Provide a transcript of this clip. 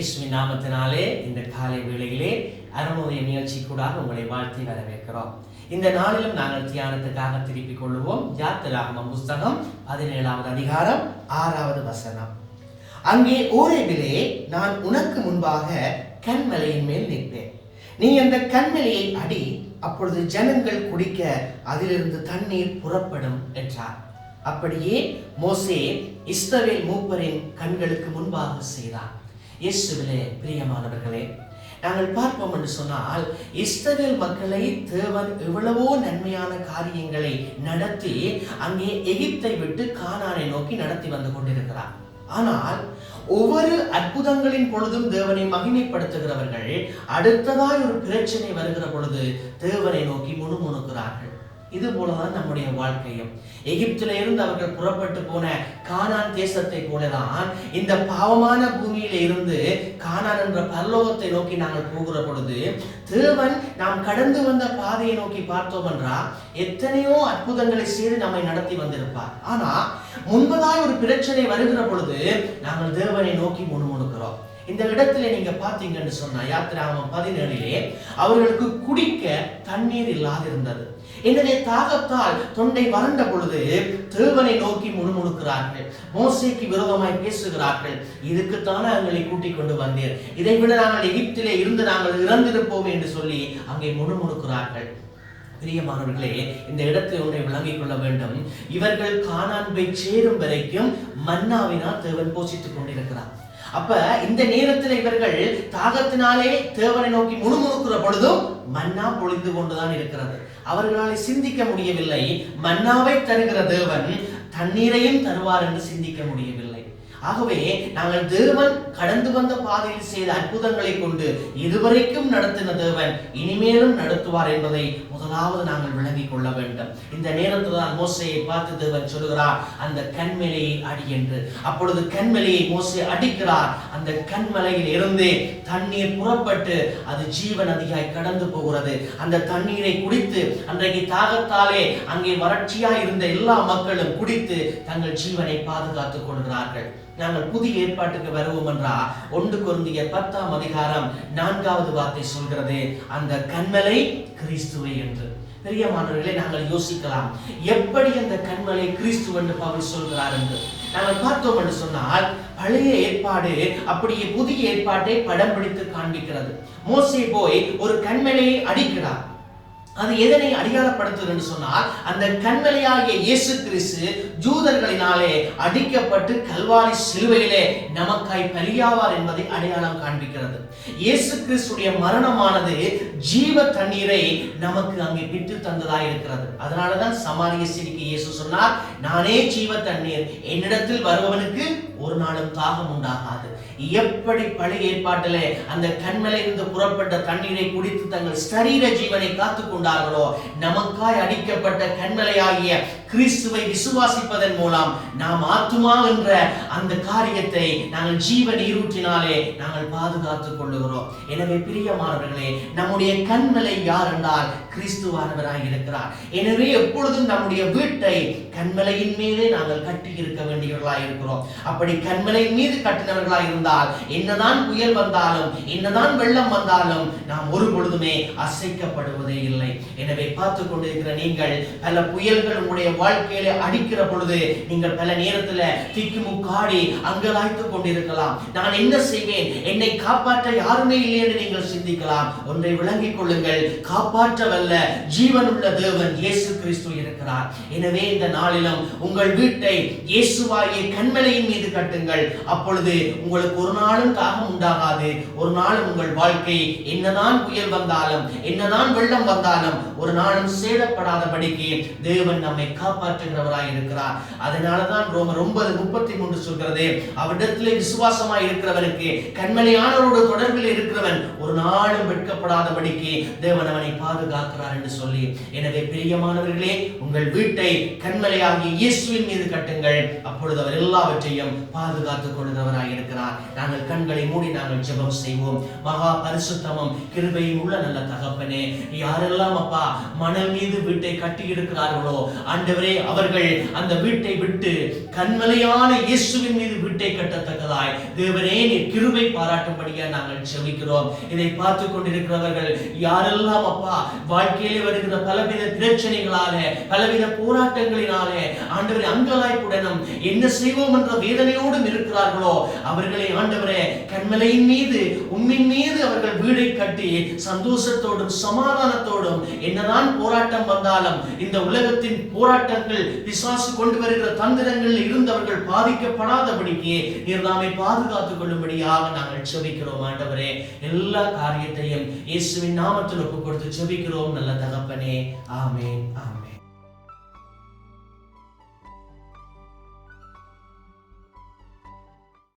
இயேசுவி நாமத்தினாலே இந்த காலை அறமுறைய நிகழ்ச்சி கூட உங்களை வாழ்த்தி வரவேற்கிறோம். இந்த நாளிலும் நாங்கள் தியானத்துக்காக திருப்பிக் கொள்வோம் யாத்திராகமம் புஸ்தகம் பதினேழாவது அதிகாரம் ஆறாவது வசனம். அங்கே ஓரேபிலே நான் உனக்கு முன்பாக கண்மலையின் மேல் நிற்பேன். நீ அந்த கண்மலையை அடி அப்பொழுது ஜனங்கள் குடிக்க அதிலிருந்து தண்ணீர் புறப்படும் என்றார். அப்படியே மோசே இஸ்ரவேல் மூப்பரின் கண்களுக்கு முன்பாக செய்தார் இயேசுவிலே பிரியமானவர்களே நாங்கள் பார்ப்போம் என்று சொன்னால் இஸ்ரவேல் மக்களை தேவன் எவ்வளவோ நன்மையான காரியங்களை நடத்தி அங்கே எகிப்தை விட்டு கானானை நோக்கி நடத்தி வந்து கொண்டிருக்கிறார். ஆனால் ஒவ்வொரு அற்புதங்களின் பொழுதும் தேவனை மகிமைப்படுத்துகிறவர்கள் அடுத்ததாய் ஒரு பிரச்சனை வருகிற பொழுது தேவனை நோக்கி முணுமுணுக்கிறார்கள். இது போலதான் நம்முடைய வாழ்க்கையும். எகிப்தில இருந்து அவர்கள் புறப்பட்டு போன கானான் தேசத்தை போலதான் இந்த பாவமான பூமியில இருந்து கானான் என்ற பரலோகத்தை நோக்கி நாங்கள் போகிற பொழுது தேவன் நாம் கடந்து வந்த பாதையை நோக்கி பார்த்தோம் என்றா எத்தனையோ அற்புதங்களை செய்து நம்மை நடத்தி வந்திருப்பார். ஆனா முன்பதாய் ஒரு பிரச்சனை வருகிற பொழுது நாங்கள் தேவனை நோக்கி முணுமுணுக்கிறோம். இந்த இடத்துல நீங்க பாத்தீங்கன்னு சொன்னா யாத்திராமம் பதினேழிலே அவர்களுக்கு குடிக்க தண்ணீர் இல்லாதிருந்தது எனவே தாகத்தால் தொண்டை வறண்ட பொழுது தேவனை நோக்கி முணுமுணுக்கிறார்கள். மோசைக்கு விரோதமாய் பேசுகிறார்கள். இதுக்குத்தானே அவங்களை கூட்டிக் கொண்டு வந்தீர். இதை விட நாங்கள் எகிப்திலே இருந்து நாங்கள் இறந்திருப்போம் என்று சொல்லி அங்கே முணுமுணுக்கிறார்கள். பிரியமானவர்களே இந்த இடத்தில் ஒன்றை விளங்கிக் கொள்ள வேண்டும். இவர்கள் காணான் போய் சேரும் வரைக்கும் மன்னாவினால் தேவன் போஷித்துக் கொண்டிருக்கிறார். அப்ப இந்த நேரத்தில் இவர்கள் தாகத்தினாலே தேவனை நோக்கி முணுமுணுக்கிற பொழுதும் மன்னா பொழிந்து கொண்டுதான் இருக்கிறது. அவர்களால் சிந்திக்க முடியவில்லை. மன்னாவை தருகிற தேவன் தண்ணீரையும் தருவார் என்று சிந்திக்க முடியவில்லை. ஆகவே நாங்கள் தேவன் கடந்து வந்த பாதையில் செய்த அற்புதங்களை கொண்டு இதுவரைக்கும் நடத்தின தேவன் இனிமேலும் நடத்துவார் என்பதை முதலாவது நாங்கள் விளங்கிக் கொள்ள வேண்டும். இந்த நேரத்தில் தான் மோசையை பார்த்து தேவன் சொல்கிறார் அந்த கண்மலையை அடி என்று. அப்பொழுது கண்மலையை மோசை அடிக்கிறார். அந்த கண்மலையில் இருந்து தண்ணீர் புறப்பட்டு அது ஜீவன் நதியாய் கடந்து போகிறது. அந்த தண்ணீரை குடித்து அன்றைக்கு தாகத்தாலே அங்கே வறட்சியாய் இருந்த எல்லா மக்களும் குடித்து தங்கள் ஜீவனை பாதுகாத்துக் கொள்கிறார்கள். நாங்கள் புதிய ஏற்பாட்டுக்கு வருவோம் என்றா? ஒன்று குருந்திய பத்தாம் அதிகாரம் நான்காவது வார்த்தை சொல்கிறது அந்த கண்மலை கிறிஸ்துவை என்று. பெரியமானவர்களே நாங்கள் யோசிக்கலாம் எப்படி அந்த கண்மலை கிறிஸ்து என்று பவுல் சொல்கிறார் என்று. நாங்கள் பார்த்தோம் என்று சொன்னால் பழைய ஏற்பாடு அப்படியே புதிய ஏற்பாட்டை படம் பிடித்து காண்பிக்கிறது. மோசே போய் ஒரு கண்மலையை அடிக்கிறார். அது எதனை அடையாளப்படுத்துது என்று சொன்னால் அந்த கண்மலையாகிய இயேசு கிறிஸ்து ஜூதர்களினாலே அடிக்கப்பட்டு கல்வாரி சிலுவையிலே நமக்காய் பலியாவார் என்பதை அடையாளம் காண்பிக்கிறது. இயேசு கிறிஸ்துடைய மரணமானது ஜீவ தண்ணீரை நமக்கு அங்கே விட்டு தந்ததாக இருக்கிறது. அதனாலதான் சமாரிய சிரிக்கு இயேசு சொன்னார் நானே ஜீவ தண்ணீர் என்னிடத்தில் வருபவனுக்கு ஒரு நாளும் தாகம் உண்டாகாது. எப்படி பழைய ஏற்பாட்டிலே அந்த கண்மலையிலிருந்து புறப்பட்ட தண்ணீரை குடித்து தங்கள் சரீர ஜீவனை காத்துக் கொண்டார்களோ? நமக்காய் அடிக்கப்பட்ட கண்மலையாகிய கிறிஸ்துவை விசுவாசிப்பதன் மூலம் நாம் ஆத்துமா என்ற அந்த காரியத்தை நாங்கள் ஜீவன் இருட்டினாலே நாங்கள் பாதுகாத்துக் கொள்ளுகிறோம். எனவே பிரியமானவர்களே நம்முடைய கண்மலை யார் என்றால் கிறிஸ்துவானவராய் இருக்கிறார். எனவே எப்பொழுதும் நம்முடைய வீட்டை கண்மலையின் மீதே நாங்கள் கட்டி இருக்க வேண்டியவர்களாய் இருக்கிறோம். அப்படி கண்மலையின் மீது கட்டினவர்களாய் இருந்தால் என்னதான் புயல் வந்தாலும் என்னதான் வெள்ளம் வந்தாலும் நாம் ஒரு பொழுதுமே அசைக்கப்படுவதே இல்லை. எனவே பார்த்து கொண்டிருக்கிற நீங்கள் பல புயல்கள் உங்களுடைய வாழ்க்கையில அடிக்கிற பொழுது நீங்கள் பல நேரத்துல திக்குமுக்காடி அங்கலாய்த்து கொண்டிருக்கலாம். நான் என்ன செய்வேன்? என்னை காப்பாற்ற யாருமே இல்லை என்று நீங்கள் சிந்திக்கலாம். ஒன்றை விளங்கிக் கொள்ளுங்கள். காப்பாற்றவல்ல ஜீவனுள்ள தேவன் இயேசு கிறிஸ்து இருக்கிறார். எனவே இந்த நாளிலும் உங்கள் வீட்டை இயேசுவாகிய கண்மலையின் மீது கட்டுங்கள். அப்பொழுது உங்களுக்கு ஒரு நாளும் தாகம் உண்டாகாது. ஒரு நாளும் உங்கள் வாழ்க்கை என்னதான் புயல் வந்தாலும் என்னதான் வெள்ளம் வந்தாலும் ஒரு நாளும் சேதப்படாதபடிக்கு தேவன் நம்மை காப்பாற்றுகிறவராய் இருக்கிறார். அதனாலதான் ரோமர் ஒன்பது முப்பத்தி மூன்று சொல்கிறது அவரிடத்திலே விசுவாசமாய் இருக்கிறவனுக்கு கண்மலையானவரோடு தொடர்பில் இருக்கிறவன் ஒரு நாளும் வெட்கப்படாதபடிக்கு தேவன் அவனை பாதுகாக்கிறார் என்று சொல்லி எனவே பிரியமானவர்களே உங்கள் வீட்டை கண்மலையாகிய இயேசுவின் மீது கட்டுங்கள். அப்பொழுது அவர் எல்லாவற்றையும் பாதுகாத்துக் கொள்கிறவராய் இருக்கிறார். நாங்கள் கண்களை மூடி நாங்கள் ஜெபம் செய்வோம். மகா பரிசுத்தமும் கிருபையும் உள்ள நல்ல தகப்பனே யாரெல்லாம் அப்பா மணல் மீது வீட்டை கட்டி இருக்கிறார்களோ ஆண்டவர் அவர்கள் அந்த வீட்டை விட்டு கண்மலையான இயேசுவின் மீது வீட்டை கட்டத்தக்கதாய். தேவரே நீர் கிருபை பாராட்டும்படியா நாங்கள் செவிக்கிறோம் இதை பார்த்து கொண்டிருக்கிறவர்கள் யாரெல்லாம் அப்பா வாழ்க்கையிலே வருகிற பலவித பிரச்சனைகளால பலவித போராட்டங்களினாலே ஆண்டவரே அங்கலாய்ப்புடனும் என்ன செய்வோம் என்ற வேதனையோடும் இருக்கிறார்களோ அவர்களை ஆண்டவரே கண்மலையின் மீது உம்மின் மீது அவர்கள் வீடை கட்டி சந்தோஷத்தோடும் சமாதானத்தோடும் என்னதான் போராட்டம் வந்தாலும் இந்த உலகத்தின் போராட்டம் போராட்டங்கள் பிசாசு கொண்டு வருகிற தந்திரங்கள் இருந்தவர்கள் பாதிக்கப்படாதபடிக்கு நீர் நாமை பாதுகாத்துக் கொள்ளும்படியாக நாங்கள் செபிக்கிறோம் ஆண்டவரே. எல்லா காரியத்தையும் இயேசுவின் நாமத்தில் ஒப்பு கொடுத்து செபிக்கிறோம் நல்ல தகப்பனே. ஆமே ஆமே